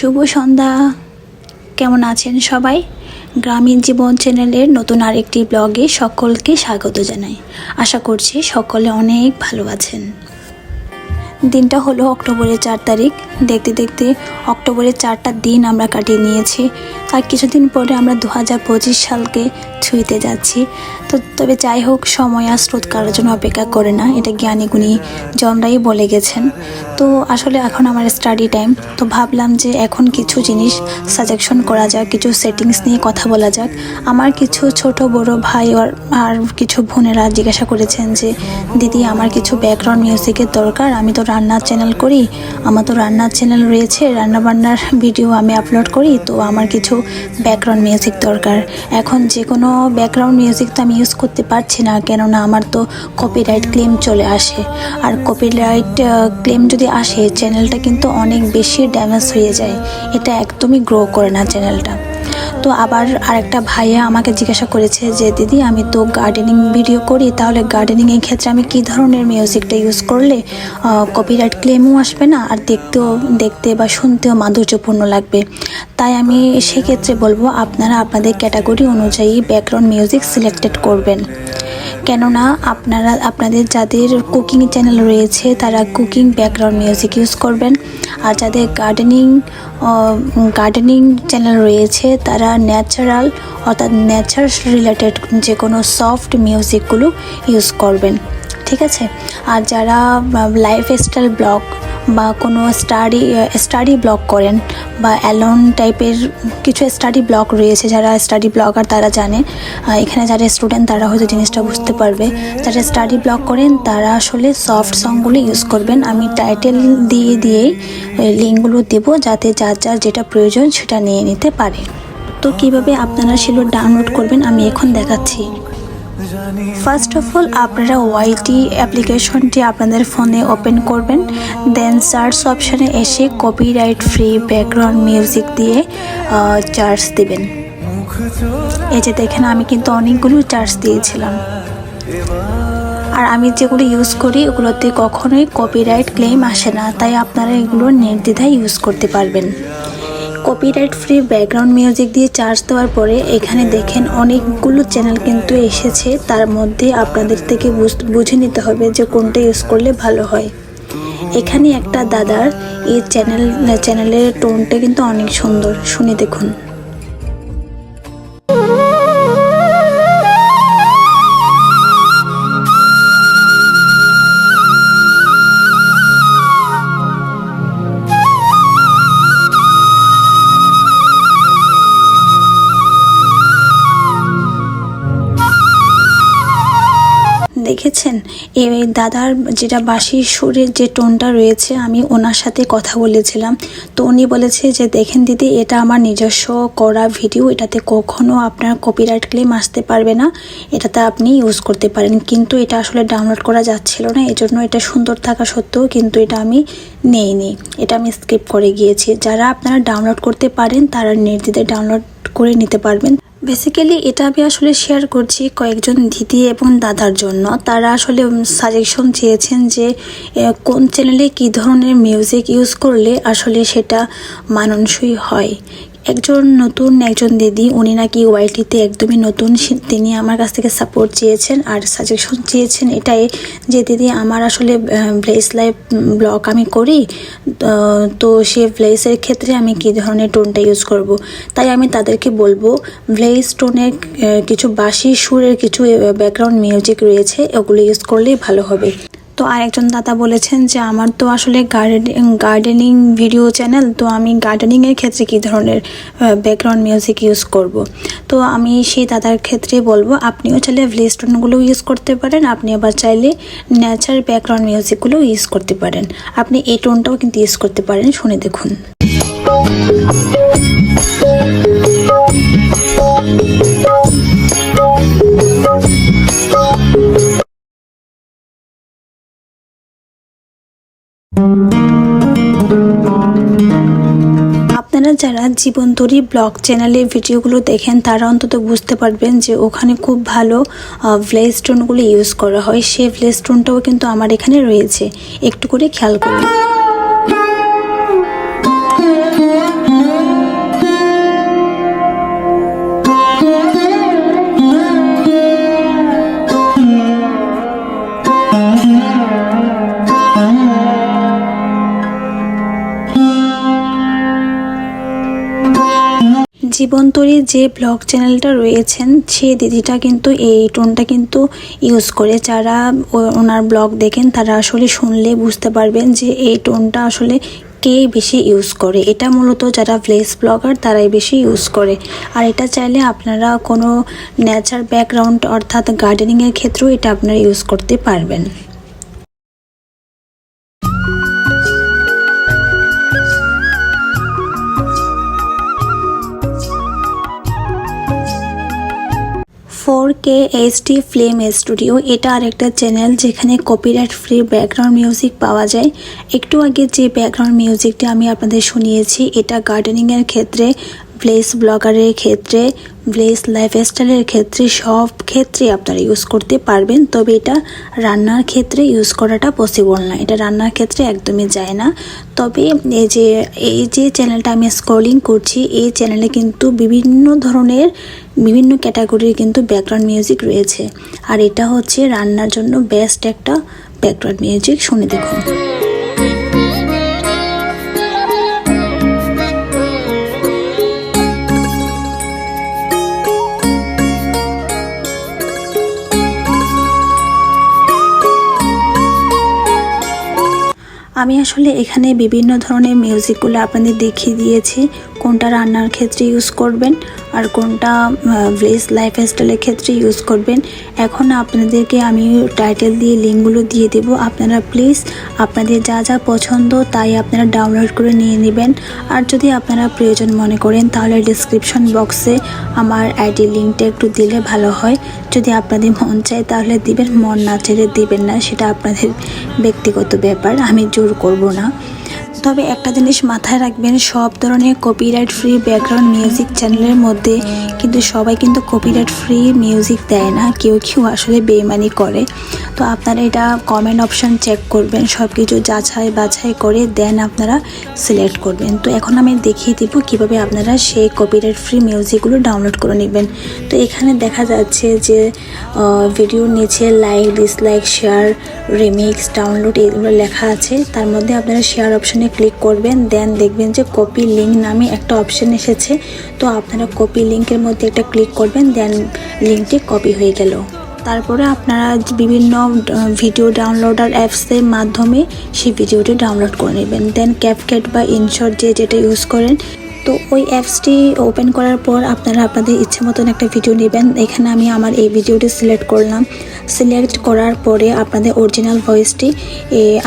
শুভ সন্ধ্যা। কেমন আছেন সবাই? গ্রামীণ জীবন চ্যানেলের নতুন আরেকটি ব্লগে সকলকে স্বাগত জানাই। আশা করছি সকলে অনেক ভালো আছেন। দিনটা হলো অক্টোবরের চার তারিখ। দেখতে দেখতে অক্টোবরের চারটা দিন আমরা কাটিয়ে নিয়েছি। আর কিছুদিন পরে আমরা দু হাজার পঁচিশ সালকে ছুঁইতে যাচ্ছি। তো তবে যাই হোক, সময় আর স্রোত কারোর জন্য অপেক্ষা করে না, এটা জ্ঞানী গুণী জনরাই বলে গেছেন। তো আসলে এখন আমার স্টাডি টাইম তো ভাবলাম যে এখন কিছু জিনিস সাজেকশন করা যাক, কিছু সেটিংস নিয়ে কথা বলা যাক। আমার কিছু ছোট, বড় ভাই আর আর কিছু বোনেরা জিজ্ঞাসা করেছেন যে, দিদি, আমার কিছু ব্যাকগ্রাউন্ড মিউজিকের দরকার, আমি তো রান্নার চ্যানেল করি, আমার তো রান্নার চ্যানেল রয়েছে, রান্নাবান্নার ভিডিও আমি আপলোড করি, তো আমার কিছু ব্যাকগ্রাউন্ড মিউজিক দরকার। এখন যে কোনো ব্যাকগ্রাউন্ড মিউজিক তো আমি ইউজ করতে পারছি না, কেননা আমার তো কপিরাইট ক্লেম চলে আসে। আর কপিরাইট ক্লেম যদি আসে চ্যানেলটা কিন্তু অনেক বেশি ড্যামেজ হয়ে যায়। এটা একদমই গ্রো করে না চ্যানেলটা তো আবার আরেকটা ভাইয়া আমাকে জিজ্ঞাসা করেছে যে, দিদি, আমি তো গার্ডেনিং ভিডিও করি, তাহলে গার্ডেনিংয়ের ক্ষেত্রে আমি কি ধরনের মিউজিকটা ইউজ করলে কপিরাইট ক্লেমও আসবে না? আর দেখতেও, দেখতে বা শুনতেও মাধুর্যপূর্ণ লাগবে। তাই আমি সেক্ষেত্রে বলব, আপনারা আপনাদের ক্যাটাগরি অনুযায়ী ব্যাকগ্রাউন্ড মিউজিক সিলেক্টেড করবেন। কেননা আপনারা, আপনাদের যাদের কুকিং চ্যানেল রয়েছে, তারা কুকিং ব্যাকগ্রাউন্ড মিউজিক ইউজ করবেন। আর যাদের গার্ডেনিং গার্ডেনিং চ্যানেল রয়েছে, তারা ন্যাচারাল অর্থাৎ ন্যাচার রিলেটেড যে কোনো সফট মিউজিকগুলো ইউজ করবেন। ঠিক আছে? আর যারা লাইফ স্টাইল ব্লগ বা কোনো স্টাডি স্টাডি ব্লগ করেন বা অ্যালোন টাইপের কিছু স্টাডি ব্লগ রয়েছে যারা স্টাডি ব্লগার তারা জানে এখানে যারা স্টুডেন্ট তারা হয়তো জিনিসটা বুঝতে পারবে। যারা স্টাডি ব্লগ করেন তারা আসলে সফট সংগুলো ইউজ করবেন। আমি টাইটেল দিয়ে দিয়েই লিঙ্কগুলো দেবো যাতে যার যার যেটা প্রয়োজন সেটা নিয়ে নিতে পারে। তো কীভাবে আপনারা সেগুলো ডাউনলোড করবেন আমি এখন দেখাচ্ছি। ফার্স্ট অফ অল আপনারা ওয়াইটি অ্যাপ্লিকেশনটি আপনাদের ফোনে ওপেন করবেন। দেন সার্চ অপশানে এসে কপিরাইট ফ্রি ব্যাকগ্রাউন্ড মিউজিক দিয়ে চার্জ দিবেন। এই যে দেখেন, আমি কিন্তু অনেকগুলো চার্জ দিয়েছিলাম। আর আমি যেগুলো ইউজ করি, ওগুলোতে কখনোই কপিরাইট ক্লেম আসে না। তাই আপনারা এগুলো নির্দ্বিধায় ইউজ করতে পারবেন। কপিরাইট ফ্রি ব্যাকগ্রাউন্ড মিউজিক দিয়ে চার্জ দেওয়ার পরে এখানে দেখেন অনেকগুলো চ্যানেল কিন্তু এসেছে। তার মধ্যে আপনাদের থেকে বুঝ- নিতে হবে যে কোনটা ইউজ করলে ভালো হয়। এখানে একটা দাদার এই চ্যানেল চ্যানেলের টোনটা কিন্তু অনেক সুন্দর। শুনে দেখুন। দেখেছেন? এই দাদার যেটা বাঁশি সুরের যে টোনটা রয়েছে, আমি ওনার সাথে কথা বলেছিলাম। তো উনি বলেছে যে, দেখেন দিদি, এটা আমার নিজস্ব করা ভিডিও। এটাতে কখনও আপনার কপিরাইট ক্লেম আসতে পারবে না। এটাতে আপনি ইউজ করতে পারেন। কিন্তু এটা আসলে ডাউনলোড করা যাচ্ছিল না। এজন্য এটা সুন্দর থাকা সত্ত্বেও কিন্তু এটা আমি নেইনি। এটা আমি স্কিপ করে গিয়েছি। যারা আপনারা ডাউনলোড করতে পারেন, তারা নির্দ্বিধায় ডাউনলোড করে নিতে পারবেন। বেসিক্যালি এটা আমি আসলে শেয়ার করছি কয়েকজন দিদি এবং দাদার জন্য। তারা আসলে সাজেশন চেয়েছেন যে কোন চ্যানেলে কী ধরনের মিউজিক ইউজ করলে আসলে সেটা মানানসই হয়। একজন নতুন একজন দিদি, উনি নাকি ওয়াইটিতে একদমই নতুন। তিনি আমার কাছ থেকে সাপোর্ট চেয়েছেন আর সাজেশন চেয়েছেন এটাই যে, দিদি, আমার আসলে ভ্লেস লাইভ ব্লগ আমি করি। তো সে ভ্লেসের ক্ষেত্রে আমি কী ধরনের টোনটা ইউজ করব? তাই আমি তাদেরকে বলব ভ্লেস টোনের কিছু বাঁশি সুরের কিছু ব্যাকগ্রাউন্ড মিউজিক রয়েছে, ওগুলো ইউজ করলেই ভালো হবে। তো আরেকজন দাদা বলেছেন যে আমার তো আসলে গার্ডেনিং গার্ডেনিং ভিডিও চ্যানেল তো আমি গার্ডেনিংয়ের ক্ষেত্রে কী ধরনের ব্যাকগ্রাউন্ড মিউজিক ইউজ করব? তো আমি সেই দাদার ক্ষেত্রে বলব, আপনিও চাইলে ভ্লেস্টোনগুলো ইউজ করতে পারেন, আপনি আবার চাইলে ন্যাচার ব্যাকগ্রাউন্ড মিউজিকগুলো ইউজ করতে পারেন। আপনি এই টোনটাও কিন্তু ইউজ করতে পারেন, শুনে দেখুন। যারা জীবনতরী ব্লগ চ্যানেলে ভিডিওগুলো দেখেন, তারা অন্তত বুঝতে পারবেন যে ওখানে খুব ভালো ভ্লেজ স্টোনগুলো ইউজ করা হয়। সেই ভ্লেজ স্টোনটাও কিন্তু আমার এখানে রয়েছে। একটু করে খেয়াল করুন। জীবন্তরী যে ব্লগ চ্যানেলটা রয়েছেন, সে দিদিটা কিন্তু এই টোনটা কিন্তু ইউজ করে। যারা ওনার ব্লগ দেখেন, তারা আসলে শুনলে বুঝতে পারবেন যে এই টোনটা আসলে কে বেশি ইউজ করে। এটা মূলত যারা ভ্লেস ব্লগার তারাই বেশি ইউজ করে। আর এটা চাইলে আপনারা কোনো ন্যাচার ব্যাকগ্রাউন্ড অর্থাৎ গার্ডেনিংয়ের ক্ষেত্রেও এটা আপনারা ইউজ করতে পারবেন। Four S HD flame studio এটা আরেকটা চ্যানেল যেখানে কপিরাইট ফ্রি ব্যাকগ্রাউন্ড মিউজিক পাওয়া যায়। একটু আগে যে ব্যাকগ্রাউন্ড মিউজিকটি আমি আপনাদের শুনিয়েছি, এটা গার্ডেনিংয়ের ক্ষেত্রে ভ্লেস ব্লগারের ক্ষেত্রে ভ্লেস লাইফস্টাইলের ক্ষেত্রে সব ক্ষেত্রে আপনারা ইউজ করতে পারবেন। তবে এটা রান্নার ক্ষেত্রে ইউজ করাটা পসিবল না। এটা রান্নার ক্ষেত্রে একদমই যায় না। তবে এই যে এই যে চ্যানেলটা আমি স্ক্রলিং করছি, এই চ্যানেলে কিন্তু বিভিন্ন ধরনের, বিভিন্ন ক্যাটাগরির কিন্তু ব্যাকগ্রাউন্ড মিউজিক রয়েছে। আর এটা হচ্ছে রান্নার জন্য বেস্ট একটা ব্যাকগ্রাউন্ড মিউজিক শুনে দেখুন। আসলে এখানে বিভিন্ন ধরনের মিউজিকগুলো আপনাদের দেখিয়ে দিয়েছি। কোনটা রান্নার ক্ষেত্রে ইউজ করবেন? আর কোনটা ভ্লেস লাইফস্টাইলের ক্ষেত্রে ইউজ করবেন, এখন আপনাদেরকে আমি টাইটেল দিয়ে লিঙ্কগুলো দিয়ে দেব। আপনারা প্লিজ আপনাদের যা যা পছন্দ তাই আপনারা ডাউনলোড করে নিয়ে নেবেন। আর যদি আপনারা প্রয়োজন মনে করেন তাহলে ডিসক্রিপশন বক্সে আমার আইডি লিঙ্কটা একটু দিলে ভালো হয়। যদি আপনাদের মন চায় তাহলে দিবেন, মন না চাইলে দিবেন না, সেটা আপনাদের ব্যক্তিগত ব্যাপার, আমি জোর করব না। তবে একটা জিনিস মাথায় রাখবেন, সব ধরনের কপিরাইট ফ্রি ব্যাকগ্রাউন্ড মিউজিক চ্যানেলের মধ্যে কিন্তু সবাই কিন্তু কপিরাইট ফ্রি মিউজিক দেয় না। কেউ কেউ আসলে বেইমানি করে। তো আপনারা এটা কমেন্ট অপশান চেক করবেন সব কিছু যাচাই বাছাই করে দেন আপনারা সিলেক্ট করবেন। তো এখন আমি দেখিয়ে দিব কীভাবে আপনারা সেই কপিরাইট ফ্রি মিউজিকগুলো ডাউনলোড করে নেবেন। তো এখানে দেখা যাচ্ছে যে ভিডিওর নিচে like dislike share remix download এগুলো লেখা আছে। তার মধ্যে আপনারা শেয়ার অপশনে ক্লিক করবেন দেন দেখবেন যে কপি লিঙ্ক নামে একটা অপশন এসেছে। তো আপনারা কপি লিঙ্কের মধ্যে একটা ক্লিক করবেন দেন লিঙ্কটি কপি হয়ে গেল। তারপরে আপনারা বিভিন্ন ভিডিও ডাউনলোডার অ্যাপসের মাধ্যমে সেই ভিডিওটি ডাউনলোড করে নেবেন। দেন ক্যাপক্যাট বা ইনশর্ট যে যেটা ইউজ করেন তো ওই অ্যাপসটি ওপেন করার পর আপনারা আপনাদের ইচ্ছে মতন একটা ভিডিও নেবেন। এখানে আমি আমার এই ভিডিওটি সিলেক্ট করলাম। সিলেক্ট করার পরে আপনাদের অরিজিনাল ভয়েসটি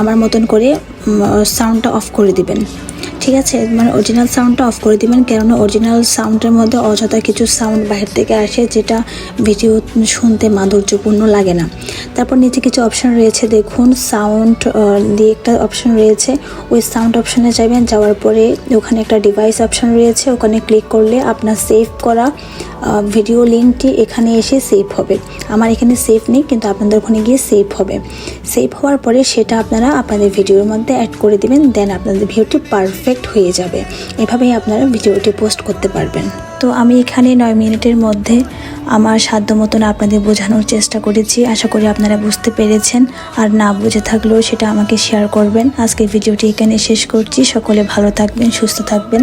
আমার মতন করে সাউন্ডটা অফ করে দিবেন। ঠিক আছে? মানে অরিজিনাল সাউন্ডটা অফ করে দিবেন, কেননা অরিজিনাল সাউন্ডের মধ্যে অযথা কিছু সাউন্ড বাইরে থেকে আসে, যেটা ভিডিও শুনতে মাধুর্যপূর্ণ লাগে না। তারপর নিচে কিছু অপশন রয়েছে, দেখুন সাউন্ড দিয়ে একটা অপশন রয়েছে। ওই সাউন্ড অপশনে যাবেন, যাওয়ার পরে ওখানে একটা ডিভাইস অপশন রয়েছে, ওখানে ক্লিক করলে আপনার সেভ করা ভিডিও লিঙ্কটি এখানে এসে সেভ হবে। আমার এখানে সেভ নেই, কিন্তু আপনাদের ওখানে গিয়ে সেভ হবে। সেভ হওয়ার পরে সেটা আপনারা আপনাদের ভিডিওর মধ্যে অ্যাড করে দিবেন দেন আপনাদের ভিডিওটি পারফেক্ট হয়ে যাবে। এভাবেই আপনারা ভিডিওটি পোস্ট করতে পারবেন। তো আমি এখানে নয় মিনিটের মধ্যে আমার সাধ্য মতন আপনাদের বোঝানোর চেষ্টা করেছি। আশা করি আপনারা বুঝতে পেরেছেন। আর না বুঝে থাকলেও সেটা আমাকে শেয়ার করবেন। আজকের ভিডিওটি এখানে শেষ করছি। সকলে ভালো থাকবেন, সুস্থ থাকবেন।